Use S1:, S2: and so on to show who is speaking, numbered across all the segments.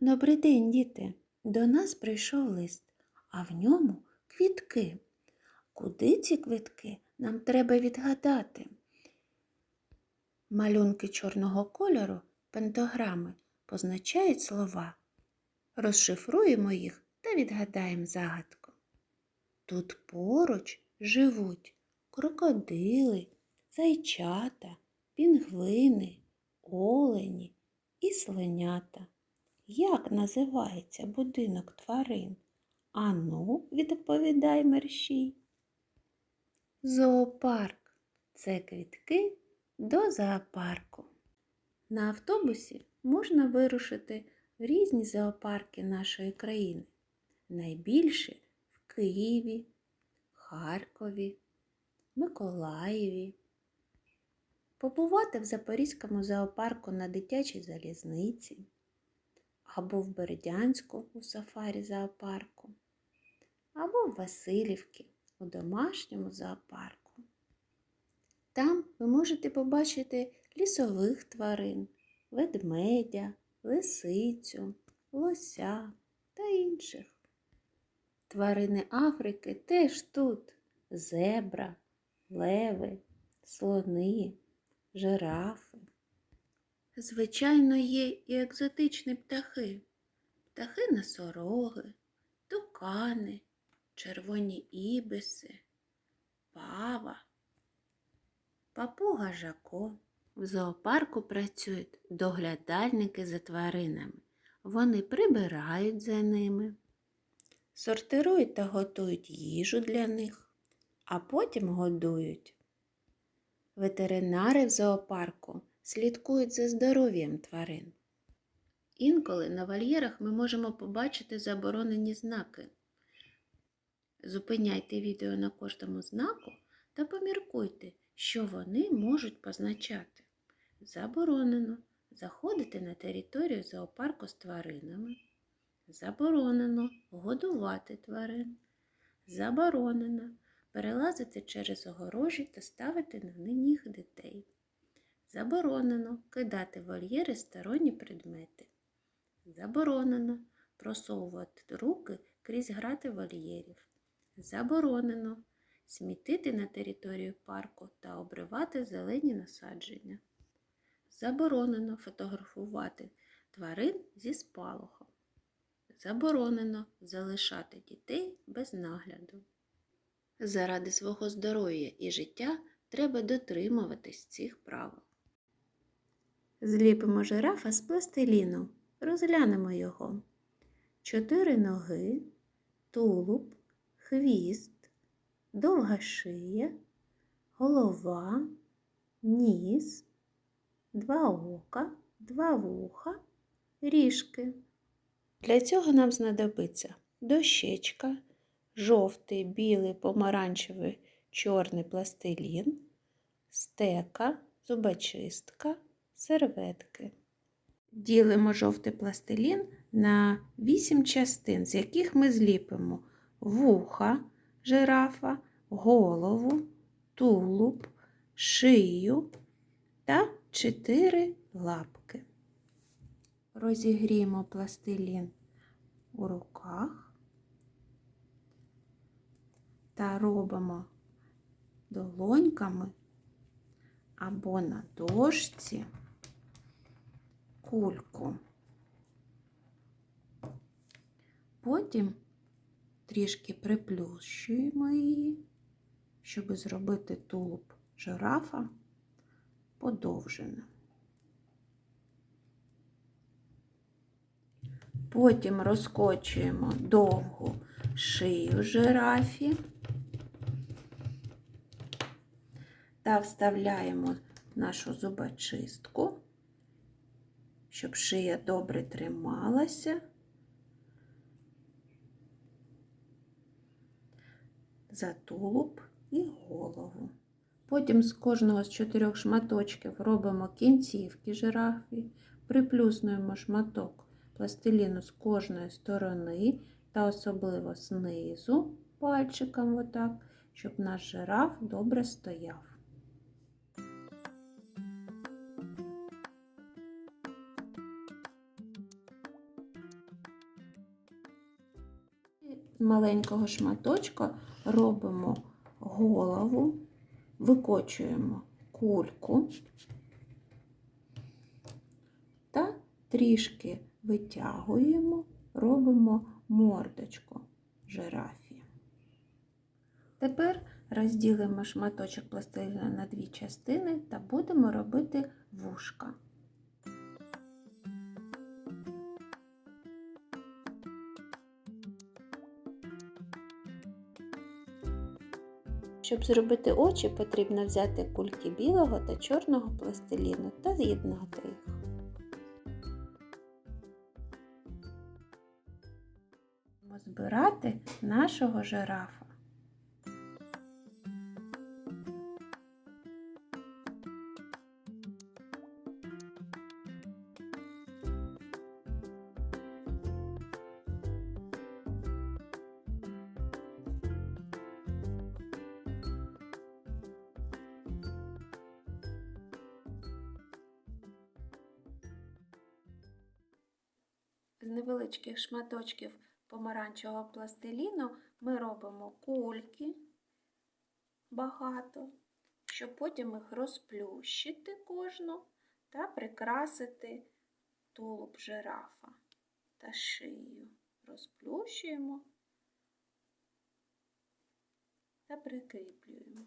S1: Добрий день, діти! До нас прийшов лист, а в ньому квітки. Куди ці квітки нам треба відгадати? Малюнки чорного кольору, пентограми, позначають слова. Розшифруємо їх та відгадаємо загадку. Тут поруч живуть крокодили, зайчата, пінгвини, олені і слонята. Як називається будинок тварин? Ану, відповідай мерщій. Зоопарк це квітки до зоопарку. На автобусі можна вирушити в різні зоопарки нашої країни. Найбільше в Києві, Харкові, Миколаєві. Побувати в Запорізькому зоопарку на дитячій залізниці або в Бердянську у сафарі зоопарку, або в Васильівці у домашньому зоопарку. Там ви можете побачити лісових тварин, ведмедя, лисицю, лося та інших. Тварини Африки теж тут зебра, леви, слони, жирафи. Звичайно, є і екзотичні птахи, птахи носороги, тукани, червоні ібиси, пава, папуга Жако. В зоопарку працюють доглядальники за тваринами. Вони прибирають за ними, сортирують та готують їжу для них, а потім годують. Ветеринари в зоопарку слідкують за здоров'ям тварин. Інколи на вольєрах ми можемо побачити заборонені знаки. Зупиняйте відео на кожному знаку та поміркуйте, що вони можуть позначати. Заборонено заходити на територію зоопарку з тваринами. Заборонено годувати тварин. Заборонено перелазити через огорожі та ставити на них дітей. Заборонено кидати в вольєри сторонні предмети. Заборонено просовувати руки крізь грати вольєрів. Заборонено смітити на територію парку та обривати зелені насадження. Заборонено фотографувати тварин зі спалахом. Заборонено залишати дітей без нагляду. Заради свого здоров'я і життя треба дотримуватись цих правил. Зліпимо жирафа з пластиліну. Розглянемо його. Чотири ноги, тулуб, хвіст, довга шия, голова, ніс, два ока, два вуха, ріжки. Для цього нам знадобиться дощечка, жовтий, білий, помаранчевий, чорний пластилін, стека, зубочистка, серветки. Ділимо жовтий пластилін на 8 частин, з яких ми зліпимо вуха жирафа, голову, тулуб, шию та 4 лапки. Розігріємо пластилін у руках та робимо долоньками або на дошці кульку. Потім трішки приплющуємо її, щоб зробити тулуб жирафа подовженим. Потім розкочуємо довгу шию жирафі та вставляємо нашу зубочистку, щоб шия добре трималася. За тулуб і голову. Потім з кожного з чотирьох шматочків робимо кінцівки жирафі, приплюснуємо шматок пластиліну з кожної сторони та особливо знизу пальчиком, отак, щоб наш жираф добре стояв. Маленького шматочка робимо голову, викочуємо кульку та трішки витягуємо, робимо мордочку жирафі. Тепер розділимо шматочок пластиліну на дві частини та будемо робити вушка. Щоб зробити очі, потрібно взяти кульки білого та чорного пластиліну та з'єднати їх. Збирати нашого жирафа. З невеличких шматочків помаранчевого пластиліну ми робимо кульки багато, щоб потім їх розплющити кожну та прикрасити тулуб жирафа та шию. Розплющуємо та прикріплюємо.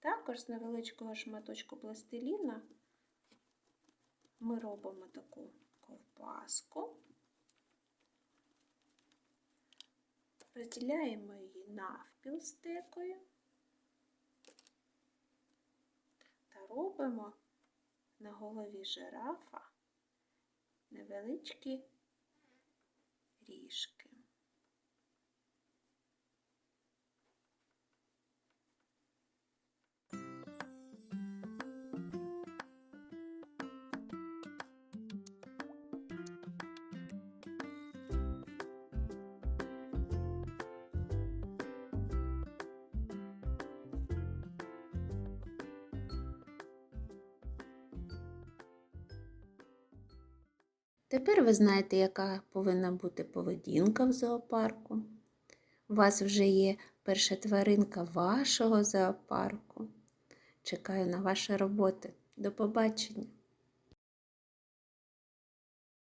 S1: Також з невеличкого шматочку пластиліна ми робимо таку ковбаску, розділяємо її навпіл стекою та робимо на голові жирафа невеличкі ріжки. Тепер ви знаєте, яка повинна бути поведінка в зоопарку. У вас вже є перша тваринка вашого зоопарку. Чекаю на ваші роботи. До побачення!